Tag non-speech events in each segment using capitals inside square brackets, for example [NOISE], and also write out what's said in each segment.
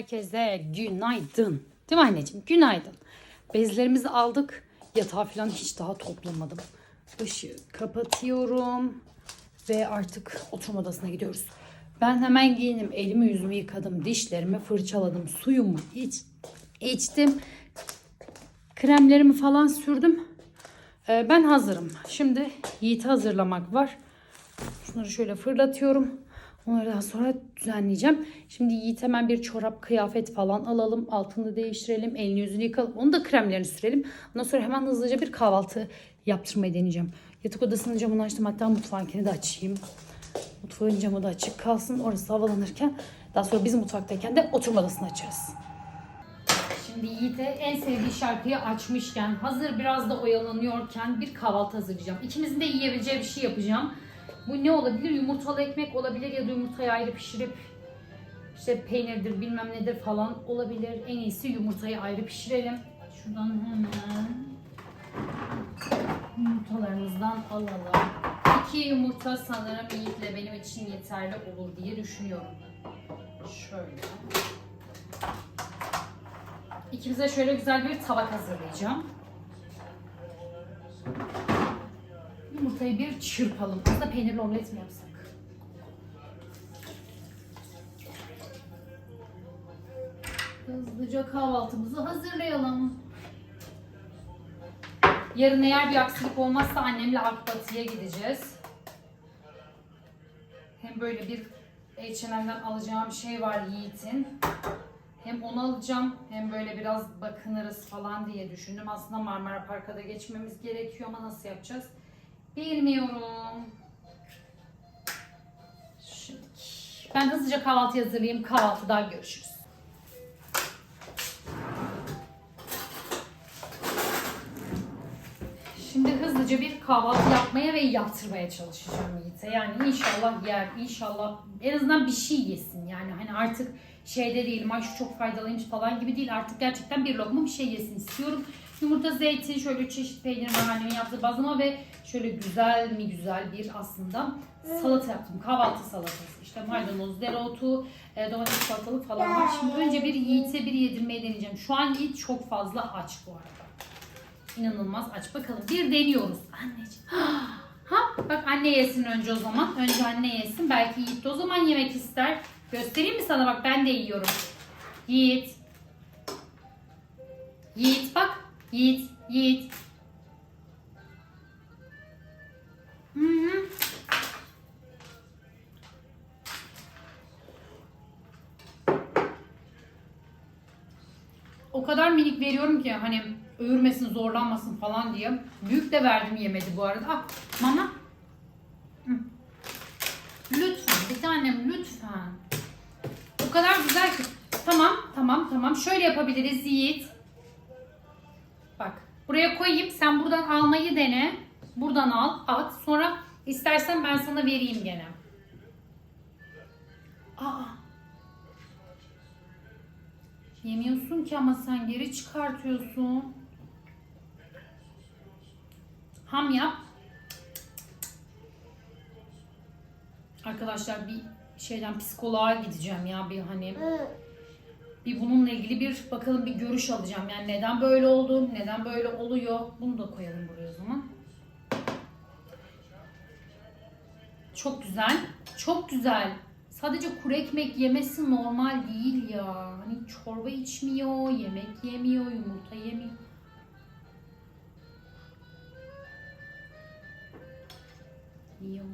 Herkese günaydın. Değil mi anneciğim? Günaydın. Bezlerimizi aldık. Yatağı falan hiç daha toplamadım. Işığı kapatıyorum. Ve artık oturma odasına gidiyoruz. Ben hemen giyinim. Elimi yüzümü yıkadım. Dişlerimi fırçaladım. Suyumu iç, içtim. Kremlerimi falan sürdüm. Ee, ben hazırım. Şimdi Yiğit'i hazırlamak var. Şunları şöyle fırlatıyorum. Onları daha sonra düzenleyeceğim. Şimdi Yiğit hemen bir çorap, kıyafet falan alalım. Altını değiştirelim. Elini yüzünü yıkalım. Onu da kremlerini sürelim. Ondan sonra hemen hızlıca bir kahvaltı yaptırmayı deneyeceğim. Yatak odasının camını açtım. Hatta mutfağınkini de açayım. Mutfağın camı da açık kalsın. Orası havalanırken. Daha sonra biz mutfaktayken de oturma odasını açarız. Şimdi Yiğit'e en sevdiği şarkıyı açmışken, hazır biraz da oyalanıyorken bir kahvaltı hazırlayacağım. İkimizin de yiyebileceği bir şey yapacağım. Bu ne olabilir? Yumurtalı ekmek olabilir ya da yumurtayı ayrı pişirip işte peynirdir bilmem nedir falan olabilir. En iyisi yumurtayı ayrı pişirelim. Şuradan hemen yumurtalarımızdan alalım. İki yumurta sanırım Yiğit'le benim için yeterli olur diye düşünüyorum. Şöyle. İkimize şöyle güzel bir tabak hazırlayacağım. Yumurtayı bir çırpalım. Aslında peynirli omlet mi yapsak? Hızlıca kahvaltımızı hazırlayalım. Yarın eğer bir aksilik olmazsa annemle Akbatı'ya gideceğiz. Hem böyle bir H&M'den alacağım şey var Yiğit'in. Hem onu alacağım hem böyle biraz bakınırız falan diye düşündüm. Aslında Marmara Park'a da geçmemiz gerekiyor ama nasıl yapacağız? Bilmiyorum. Şimdi ben hızlıca kahvaltı hazırlayayım. Kahvaltıda görüşürüz. Şimdi hızlıca bir kahvaltı yapmaya ve yaptırmaya çalışacağım Yiğit'e. Yani inşallah yer, inşallah en azından bir şey yesin. Yani hani artık şeyde değilim, ay şu çok faydalıymış falan gibi değil. Artık gerçekten bir lokma bir şey yesin istiyorum. Yumurta, zeytin, şöyle üç çeşit peynir var annemin yaptığı bazlama ve şöyle güzel mi güzel bir aslında salata yaptım. Kahvaltı salatası. İşte maydanoz, dereotu, e, domates salatalık falan var. Şimdi önce bir Yiğit'e bir yedirmeyi deneyeceğim. Şu an Yiğit çok fazla aç bu arada. İnanılmaz aç. Bakalım bir deniyoruz. Anneciğim. [GASPS] Ha bak anne yesin önce o zaman. Önce anne yesin. Belki Yiğit de o zaman yemek ister. Göstereyim mi sana bak ben de yiyorum. Yiğit. Yiğit bak. Yiğit. Yiğit. Hı hı. O kadar minik veriyorum ki hani öğürmesin, zorlanmasın falan diye. Büyük de verdim yemedi bu arada. Ah, mama. Lütfen bir tanem lütfen. O kadar güzel ki. Tamam, tamam, tamam. Şöyle yapabiliriz Yiğit. Buraya koyayım. Sen buradan almayı dene. Buradan al, at. Sonra istersen ben sana vereyim gene. Aa. Yemiyorsun ki ama sen geri çıkartıyorsun. Ham yap. Arkadaşlar bir şeyden psikoloğa gideceğim ya bir hani bir bununla ilgili bir bakalım bir görüş alacağım. Yani neden böyle oldu, neden böyle oluyor. Bunu da koyalım buraya o zaman. Çok güzel. Çok güzel. Sadece kuru ekmek yemesi normal değil ya. Hani çorba içmiyor, yemek yemiyor, yumurta yemiyor. Yiyor.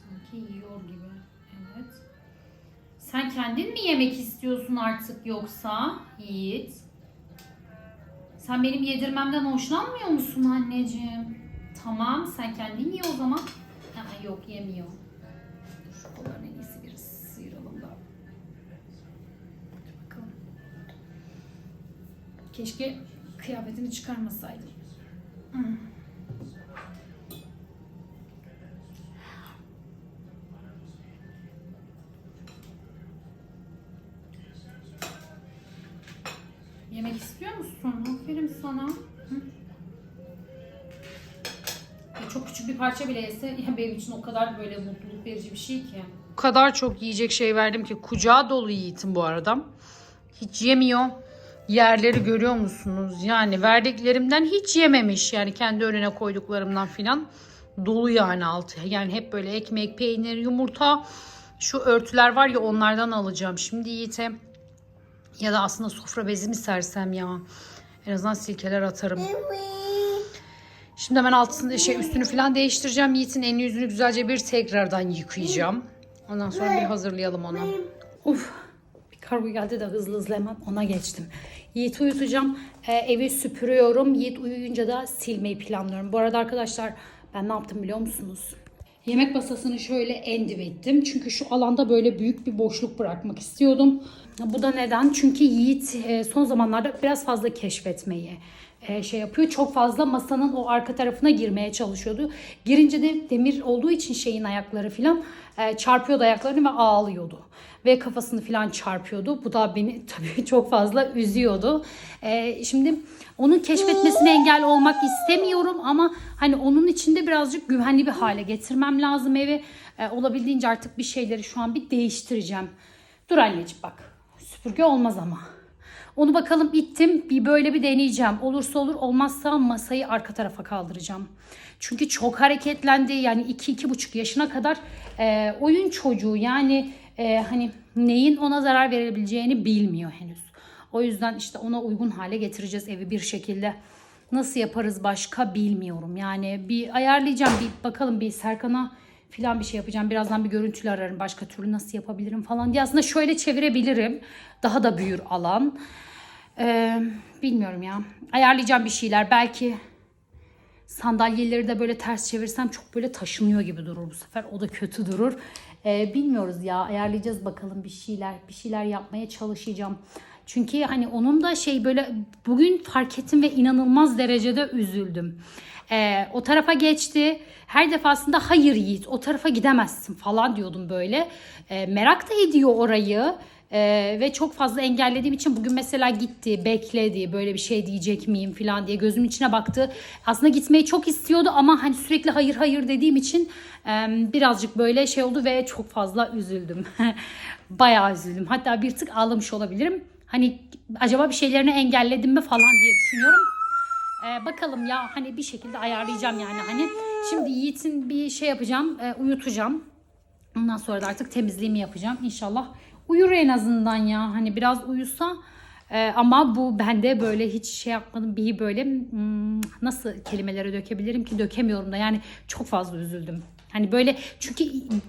Sanki yiyor gibi. Sen kendin mi yemek istiyorsun artık yoksa Yiğit? Sen benim yedirmemden hoşlanmıyor musun anneciğim? Tamam sen kendin ye o zaman. Ha, yok yemiyor. Şu kolların en iyisi bir sıyıralım da. Keşke kıyafetini çıkarmasaydım. Hmm. Parça bile yese [LAUGHS] ya benim için o kadar böyle mutluluk verici bir şey ki. O kadar çok yiyecek şey verdim ki kucağı dolu Yiğit'in bu arada. Hiç yemiyor. Yerleri görüyor musunuz? Yani verdiklerimden hiç yememiş. Yani kendi önüne koyduklarımdan filan dolu yani altı. Yani hep böyle ekmek, peynir, yumurta. Şu örtüler var ya onlardan alacağım. Şimdi Yiğit'e ya da aslında sofra bezi mi sersem ya. En azından silkeler atarım. Şimdi hemen altını şey üstünü falan değiştireceğim. Yiğit'in elini yüzünü güzelce bir tekrardan yıkayacağım. Ondan sonra bir hazırlayalım onu. Uf. Bir kargo geldi de hızlı hızlı hemen ona geçtim. Yiğit'i uyutacağım. Ee, evi süpürüyorum. Yiğit uyuyunca da silmeyi planlıyorum. Bu arada arkadaşlar ben ne yaptım biliyor musunuz? Yemek masasını şöyle endive ettim. Çünkü şu alanda böyle büyük bir boşluk bırakmak istiyordum. Bu da neden? Çünkü Yiğit e, son zamanlarda biraz fazla keşfetmeyi e, şey yapıyor. Çok fazla masanın o arka tarafına girmeye çalışıyordu. Girince de demir olduğu için şeyin ayakları falan e, çarpıyordu ayaklarını ve ağlıyordu. Ve kafasını falan çarpıyordu. Bu da beni [LAUGHS] tabii çok fazla üzüyordu. E, şimdi onun keşfetmesine engel olmak istemiyorum ama hani onun içinde birazcık güvenli bir hale getirmem lazım evi. E, olabildiğince artık bir şeyleri şu an bir değiştireceğim. Dur anneciğim bak. Süpürge olmaz ama. Onu bakalım ittim. Bir böyle bir deneyeceğim. Olursa olur olmazsa masayı arka tarafa kaldıracağım. Çünkü çok hareketlendi. Yani 2-2,5 yaşına kadar e, oyun çocuğu. Yani e, hani neyin ona zarar verebileceğini bilmiyor henüz. O yüzden işte ona uygun hale getireceğiz evi bir şekilde. Nasıl yaparız başka bilmiyorum. Yani bir ayarlayacağım. Bir bakalım bir Serkan'a filan bir şey yapacağım. Birazdan bir görüntülü ararım. Başka türlü nasıl yapabilirim falan diye. Aslında şöyle çevirebilirim. Daha da büyür alan. Ee, bilmiyorum ya. Ayarlayacağım bir şeyler. Belki sandalyeleri de böyle ters çevirsem çok böyle taşınıyor gibi durur bu sefer. O da kötü durur. Ee, bilmiyoruz ya. Ayarlayacağız bakalım bir şeyler. Bir şeyler yapmaya çalışacağım. Çünkü hani onun da şey böyle bugün fark ettim ve inanılmaz derecede üzüldüm. Ee, o tarafa geçti. Her defasında hayır Yiğit o tarafa gidemezsin falan diyordum böyle. Ee, merak da ediyor orayı. Ee, ve çok fazla engellediğim için bugün mesela gitti, bekledi, böyle bir şey diyecek miyim falan diye gözümün içine baktı. Aslında gitmeyi çok istiyordu ama hani sürekli hayır hayır dediğim için e, birazcık böyle şey oldu ve çok fazla üzüldüm. [LAUGHS] Bayağı üzüldüm. Hatta bir tık ağlamış olabilirim. Hani acaba bir şeylerini engelledim mi falan diye düşünüyorum. Ee, bakalım ya hani bir şekilde ayarlayacağım yani hani. Şimdi Yiğit'in bir şey yapacağım, e, uyutacağım. Ondan sonra da artık temizliğimi yapacağım. İnşallah uyur en azından ya. Hani biraz uyusa e, ama bu bende böyle hiç şey yapmadım. Bir böyle hmm, nasıl kelimelere dökebilirim ki dökemiyorum da. Yani çok fazla üzüldüm. Hani böyle çünkü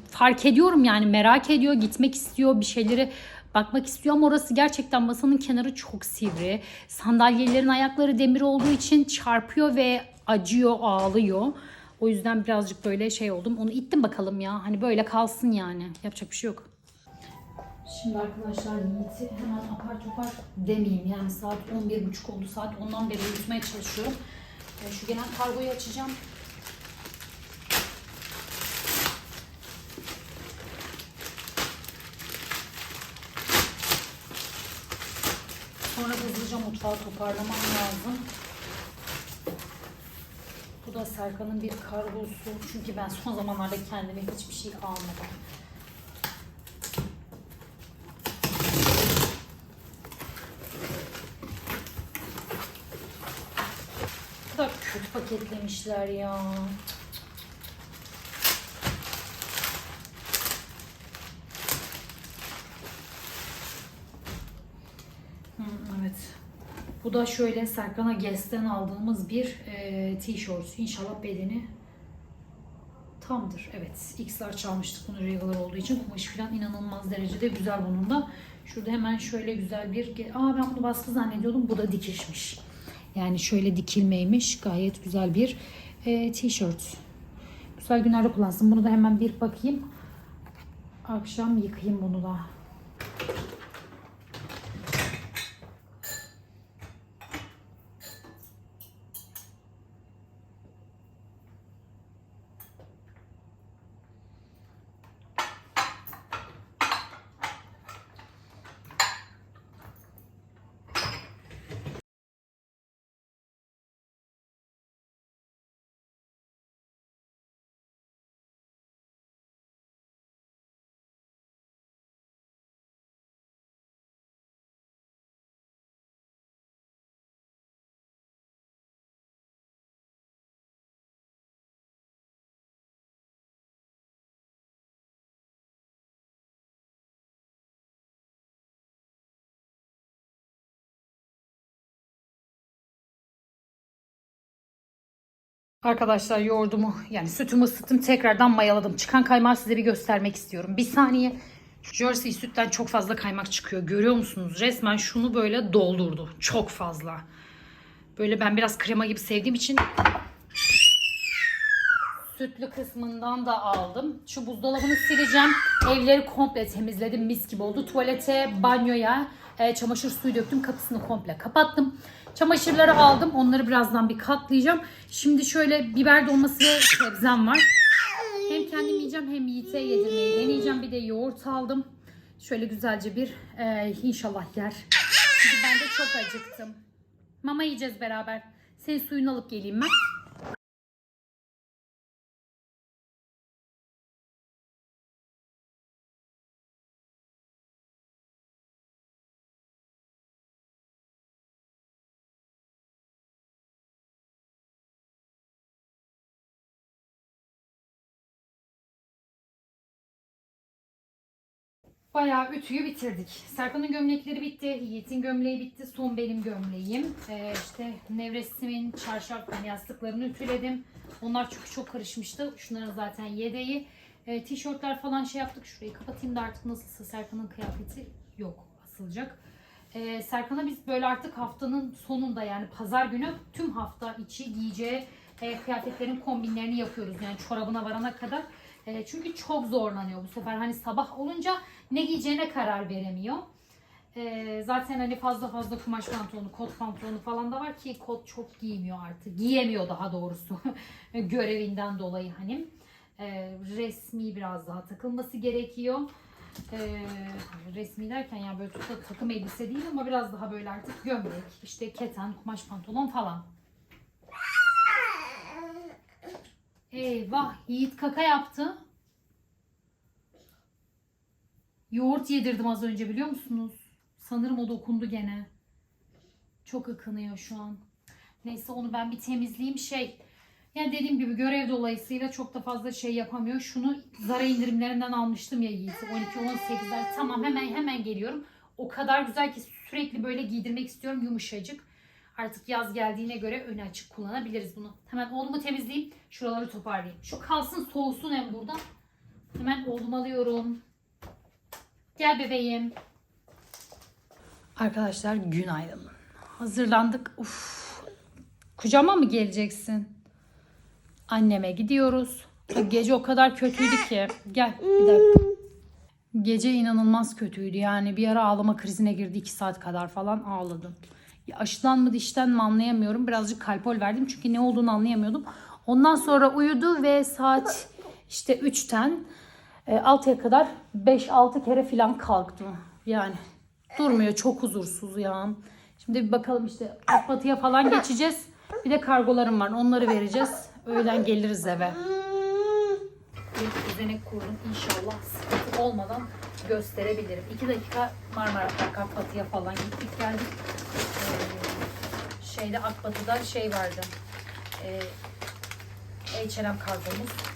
fark ediyorum yani merak ediyor, gitmek istiyor, bir şeyleri bakmak istiyor ama orası gerçekten masanın kenarı çok sivri. Sandalyelerin ayakları demir olduğu için çarpıyor ve acıyor, ağlıyor. O yüzden birazcık böyle şey oldum. Onu ittim bakalım ya. Hani böyle kalsın yani. Yapacak bir şey yok. Şimdi arkadaşlar Yiğit'i hemen apar topar demeyeyim. Yani saat 11.30 oldu. Saat ondan beri uyutmaya çalışıyorum. Ee, şu gelen kargoyu açacağım. Sonra hızlıca mutfağı toparlamam lazım. Bu da Serkan'ın bir kargosu. Çünkü ben son zamanlarda kendime hiçbir şey almadım. Ne kadar kötü paketlemişler ya. Hı, evet. Bu da şöyle Serkan'a Guess'ten aldığımız bir e, tişört. İnşallah bedeni tamdır. Evet. X'ler çalmıştık bunu regular olduğu için. Kumaşı falan inanılmaz derecede güzel bunun da. Şurada hemen şöyle güzel bir... Aa ben bunu baskı zannediyordum. Bu da dikişmiş. Yani şöyle dikilmeymiş. Gayet güzel bir e, tişört. Güzel günlerde kullansın. Bunu da hemen bir bakayım. Akşam yıkayayım bunu da. Arkadaşlar yoğurdumu yani sütümü ısıttım tekrardan mayaladım. Çıkan kaymağı size bir göstermek istiyorum. Bir saniye. Jersey sütten çok fazla kaymak çıkıyor. Görüyor musunuz? Resmen şunu böyle doldurdu. Çok fazla. Böyle ben biraz krema gibi sevdiğim için sütlü kısmından da aldım. Şu buzdolabını sileceğim. Evleri komple temizledim. Mis gibi oldu. Tuvalete, banyoya e, çamaşır suyu döktüm. Kapısını komple kapattım. Çamaşırları aldım. Onları birazdan bir katlayacağım. Şimdi şöyle biber dolması ve sebzem var. Hem kendim yiyeceğim hem Yiğit'e yedirmeyi deneyeceğim. Bir de yoğurt aldım. Şöyle güzelce bir e, inşallah yer. Çünkü ben de çok acıktım. Mama yiyeceğiz beraber. Senin suyunu alıp geleyim ben. Bayağı ütüyü bitirdik. Serkan'ın gömlekleri bitti. Yiğit'in gömleği bitti. Son benim gömleğim. Ee, işte Nevresim'in çarşaf yastıklarını ütüledim. Onlar çünkü çok karışmıştı. Şunların zaten yedeği. Ee, tişörtler falan şey yaptık. Şurayı kapatayım da artık nasılsa Serkan'ın kıyafeti yok asılacak. Ee, Serkan'a biz böyle artık haftanın sonunda yani pazar günü tüm hafta içi giyeceği e, kıyafetlerin kombinlerini yapıyoruz. Yani çorabına varana kadar. E, çünkü çok zorlanıyor bu sefer. Hani sabah olunca ne giyeceğine karar veremiyor. E, zaten hani fazla fazla kumaş pantolonu, kot pantolonu falan da var ki kot çok giymiyor artık. Giyemiyor daha doğrusu. [LAUGHS] Görevinden dolayı hani. E, resmi biraz daha takılması gerekiyor. E, resmi derken yani böyle tuta, takım elbise değil ama biraz daha böyle artık gömlek, işte keten, kumaş pantolon falan. Eyvah Yiğit kaka yaptı. Yoğurt yedirdim az önce biliyor musunuz? Sanırım o dokundu gene. Çok akınıyor şu an. Neyse onu ben bir temizleyeyim şey. Yani dediğim gibi görev dolayısıyla çok da fazla şey yapamıyor. Şunu Zara indirimlerinden almıştım ya Yiğit'i. 12-18'ler. Tamam hemen hemen geliyorum. O kadar güzel ki sürekli böyle giydirmek istiyorum yumuşacık. Artık yaz geldiğine göre önü açık kullanabiliriz bunu. Hemen oğlumu temizleyeyim. Şuraları toparlayayım. Şu kalsın soğusun hem burada. Hemen oğlumu alıyorum. Gel bebeğim. Arkadaşlar günaydın. Hazırlandık. Uf. Kucağıma mı geleceksin? Anneme gidiyoruz. Gece o kadar kötüydü ki. Gel bir dakika. Gece inanılmaz kötüydü. Yani bir ara ağlama krizine girdi. 2 saat kadar falan ağladım. Ya aşıdan mı dişten mi anlayamıyorum. Birazcık kalpol verdim çünkü ne olduğunu anlayamıyordum. Ondan sonra uyudu ve saat işte 3'ten e, 6'ya kadar 5-6 kere falan kalktı. Yani durmuyor çok huzursuz ya. Şimdi bir bakalım işte Akbatı'ya falan geçeceğiz. Bir de kargolarım var onları vereceğiz. Öğlen geliriz eve. Bir düzenek kurdum inşallah sıkıntı olmadan gösterebilirim. 2 dakika Marmara Park Akbatı'ya falan gittik geldik. Ee, şeyde Akbatı'da şey vardı. Ee, H&M kargomuz.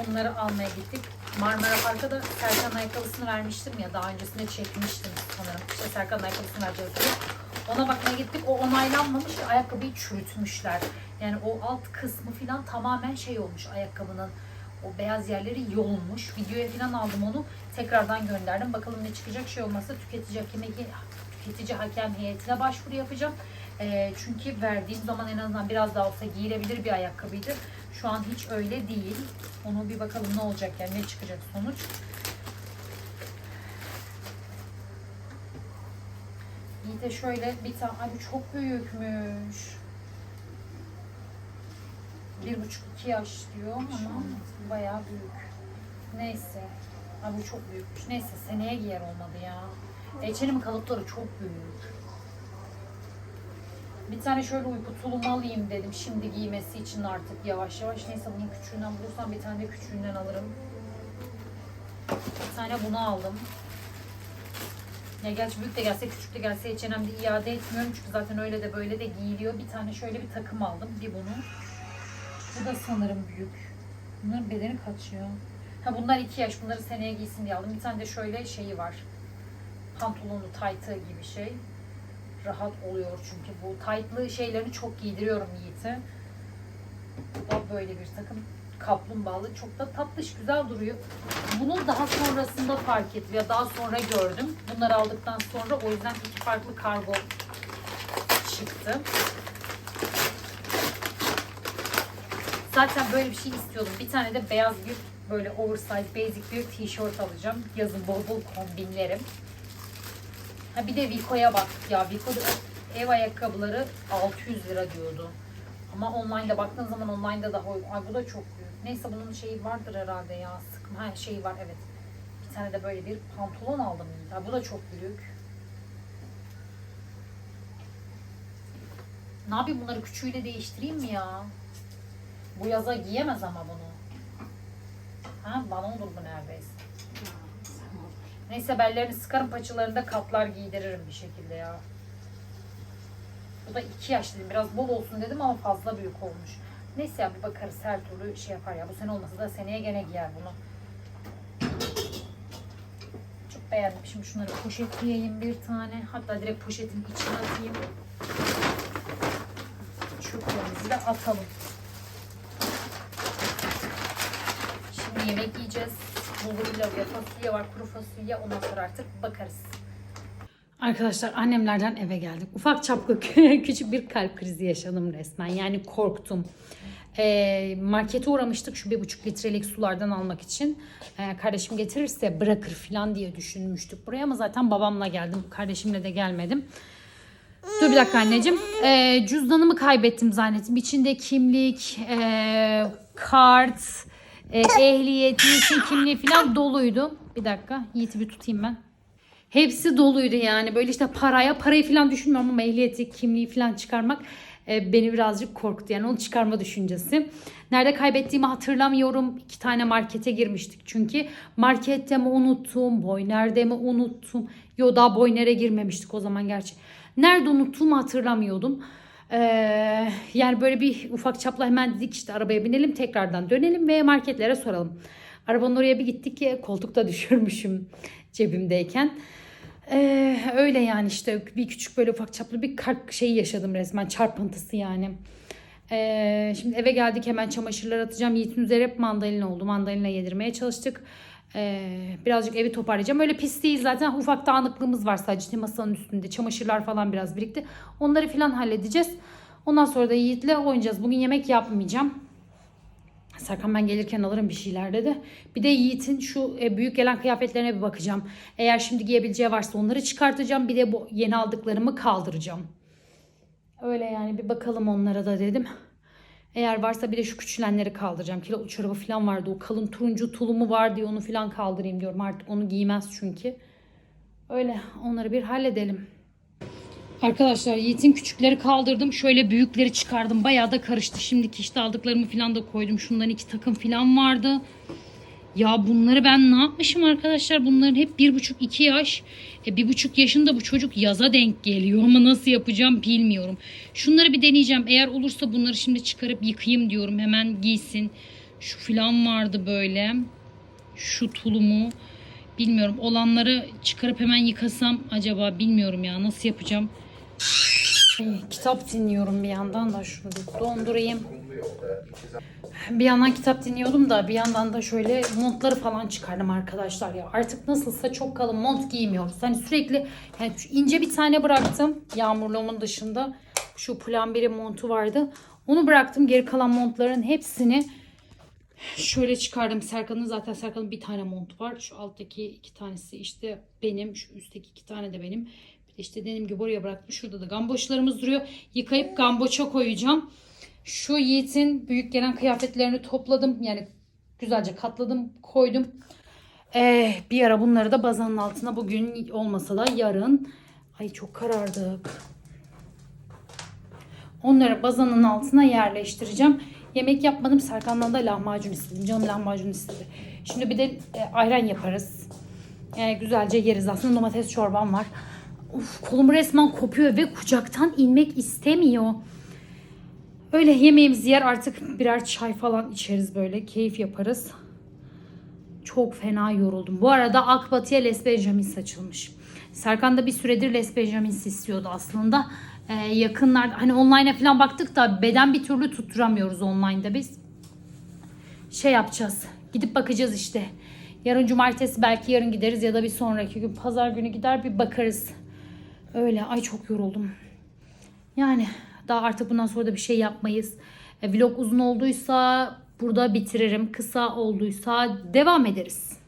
Onları almaya gittik. Marmara Park'a da Serkan ayakkabısını vermiştim ya daha öncesinde çekmiştim sanırım. İşte Serkan ayakkabısını vereceğiz diye. Ona bakmaya gittik. O onaylanmamış. Ayakkabıyı çürütmüşler. Yani o alt kısmı falan tamamen şey olmuş ayakkabının. O beyaz yerleri yolunmuş. Videoya falan aldım onu. Tekrardan gönderdim. Bakalım ne çıkacak şey olmazsa tüketici hakem, tüketici hakem heyetine başvuru yapacağım. Ee, çünkü verdiğim zaman en azından biraz daha olsa giyilebilir bir ayakkabıydı. Şu an hiç öyle değil. Onu bir bakalım ne olacak yani ne çıkacak sonuç. İyi de şöyle bir tane, ay bu çok büyükmüş. Bir buçuk iki yaş diyor ama bayağı büyük. Neyse. Ay bu çok büyükmüş. Neyse seneye giyer olmadı ya. H&M kalıpları çok büyük. Bir tane şöyle uyku tulumu alayım dedim. Şimdi giymesi için artık yavaş yavaş. Neyse bunun küçüğünden bulursam bir tane de küçüğünden alırım. Bir tane bunu aldım. Ya gerçi büyük de gelse küçük de gelse H&M'de iade etmiyorum. Çünkü zaten öyle de böyle de giyiliyor. Bir tane şöyle bir takım aldım. Bir bunu. Bu da sanırım büyük. Bunların bedeni kaç ya? Ha bunlar iki yaş. Bunları seneye giysin diye aldım. Bir tane de şöyle şeyi var. Pantolonlu, taytı gibi şey. Rahat oluyor çünkü bu taytlı şeylerini çok giydiriyorum Yiğit'e. Bu da böyle bir takım kaplumbağalı çok da tatlış güzel duruyor. Bunu daha sonrasında fark ettim ya daha sonra gördüm. Bunları aldıktan sonra o yüzden iki farklı kargo çıktı. Zaten böyle bir şey istiyordum. Bir tane de beyaz bir böyle oversize basic bir tişört alacağım. Yazın bol bol kombinlerim. Ha bir de Vico'ya bak. Ya Vico'da ev ayakkabıları 600 lira diyordu. Ama online'da baktığın zaman online'da daha uygun. Ay bu da çok büyük. Neyse bunun şeyi vardır herhalde ya. Sıkma ha, şeyi var evet. Bir tane de böyle bir pantolon aldım. Ya bu da çok büyük. Ne yapayım bunları küçüğüyle değiştireyim mi ya? Bu yaza giyemez ama bunu. Ha bana olur bu neredeyse. Neyse bellerini sıkarım paçalarında katlar giydiririm bir şekilde ya. Bu da iki yaş dedim. Biraz bol olsun dedim ama fazla büyük olmuş. Neyse ya bir bakarız her türlü şey yapar ya. Bu sene olmasa da seneye gene giyer bunu. Çok beğendim. Şimdi şunları poşetleyeyim bir tane. Hatta direkt poşetin içine atayım. Çöplerimizi de atalım. Şimdi yemek yiyeceğiz. Bulgur pilavı, fasulye var, kuru fasulye. Ondan sonra artık bakarız. Arkadaşlar annemlerden eve geldik. Ufak çaplı [LAUGHS] küçük bir kalp krizi yaşadım resmen. Yani korktum. Ee, markete uğramıştık şu bir buçuk litrelik sulardan almak için. Ee, kardeşim getirirse bırakır falan diye düşünmüştük buraya ama zaten babamla geldim. Kardeşimle de gelmedim. Dur bir dakika anneciğim. Ee, cüzdanımı kaybettim zannettim. İçinde kimlik, ee, kart, e, ehliyet, Yiğit'in kimliği falan doluydu. Bir dakika. Yiğit'i bir tutayım ben. Hepsi doluydu yani. Böyle işte paraya, parayı falan düşünmüyorum ama ehliyeti, kimliği falan çıkarmak e, beni birazcık korktu. Yani onu çıkarma düşüncesi. Nerede kaybettiğimi hatırlamıyorum. İki tane markete girmiştik çünkü. Markette mi unuttum, Boyner'de mi unuttum. Yo daha Boyner'e girmemiştik o zaman gerçi. Nerede unuttuğumu hatırlamıyordum. Ee, yani böyle bir ufak çapla hemen dedik işte arabaya binelim tekrardan dönelim ve marketlere soralım. Arabanın oraya bir gittik ki koltukta [LAUGHS] düşürmüşüm cebimdeyken. Ee, öyle yani işte bir küçük böyle ufak çaplı bir kalp şeyi yaşadım resmen çarpıntısı yani. Ee, şimdi eve geldik hemen çamaşırlar atacağım. Yiğit'in üzeri hep mandalina oldu. Mandalina yedirmeye çalıştık. Ee, birazcık evi toparlayacağım. Öyle pis değil zaten ufak dağınıklığımız var sadece masanın üstünde. Çamaşırlar falan biraz birikti. Onları falan halledeceğiz. Ondan sonra da Yiğit'le oynayacağız. Bugün yemek yapmayacağım. Serkan ben gelirken alırım bir şeyler dedi. Bir de Yiğit'in şu e, büyük gelen kıyafetlerine bir bakacağım. Eğer şimdi giyebileceği varsa onları çıkartacağım. Bir de bu yeni aldıklarımı kaldıracağım. Öyle yani bir bakalım onlara da dedim. Eğer varsa bir de şu küçülenleri kaldıracağım. Kilolu çorabı falan vardı. O kalın turuncu tulumu var diye onu falan kaldırayım diyorum. Artık onu giymez çünkü. Öyle onları bir halledelim. Arkadaşlar Yiğit'in küçükleri kaldırdım. Şöyle büyükleri çıkardım. Bayağı da karıştı. Şimdiki işte aldıklarımı falan da koydum. Şundan iki takım falan vardı. Ya bunları ben ne yapmışım arkadaşlar? Bunların hep bir buçuk iki yaş. E, bir buçuk yaşında bu çocuk yaza denk geliyor ama [LAUGHS] nasıl yapacağım bilmiyorum. Şunları bir deneyeceğim. Eğer olursa bunları şimdi çıkarıp yıkayayım diyorum. Hemen giysin. Şu falan vardı böyle. Şu tulumu. Bilmiyorum. Olanları çıkarıp hemen yıkasam acaba bilmiyorum ya. Nasıl yapacağım? Ay, kitap dinliyorum bir yandan da şunu dondurayım. Bir yandan kitap dinliyordum da bir yandan da şöyle montları falan çıkardım arkadaşlar ya. Artık nasılsa çok kalın mont giymiyoruz. Hani sürekli yani ince bir tane bıraktım yağmurluğumun dışında. Şu plan biri montu vardı. Onu bıraktım. Geri kalan montların hepsini şöyle çıkardım. Serkan'ın zaten Serkan'ın bir tane montu var. Şu alttaki iki tanesi işte benim. Şu üstteki iki tane de benim. İşte dediğim gibi oraya bıraktım. Şurada da gamboçlarımız duruyor. Yıkayıp gamboça koyacağım. Şu Yiğit'in büyük gelen kıyafetlerini topladım. Yani güzelce katladım, koydum. Ee, bir ara bunları da bazanın altına bugün olmasa da yarın. Ay çok karardık. Onları bazanın altına yerleştireceğim. Yemek yapmadım. Serkan'dan da lahmacun istedim. Canım lahmacun istedi. Şimdi bir de e, ayran yaparız. Yani güzelce yeriz. Aslında domates çorbam var. Uf, kolum resmen kopuyor ve kucaktan inmek istemiyor. Öyle yemeğimizi yer artık birer çay falan içeriz böyle. Keyif yaparız. Çok fena yoruldum. Bu arada Akbatı'ya Les Benjamin saçılmış. Serkan da bir süredir Les Benjamins istiyordu aslında. Ee, yakınlarda hani online'a falan baktık da beden bir türlü tutturamıyoruz online'da biz. Şey yapacağız. Gidip bakacağız işte. Yarın cumartesi belki yarın gideriz ya da bir sonraki gün pazar günü gider bir bakarız. Öyle. Ay çok yoruldum. Yani daha artık bundan sonra da bir şey yapmayız. E, vlog uzun olduysa burada bitiririm. Kısa olduysa devam ederiz.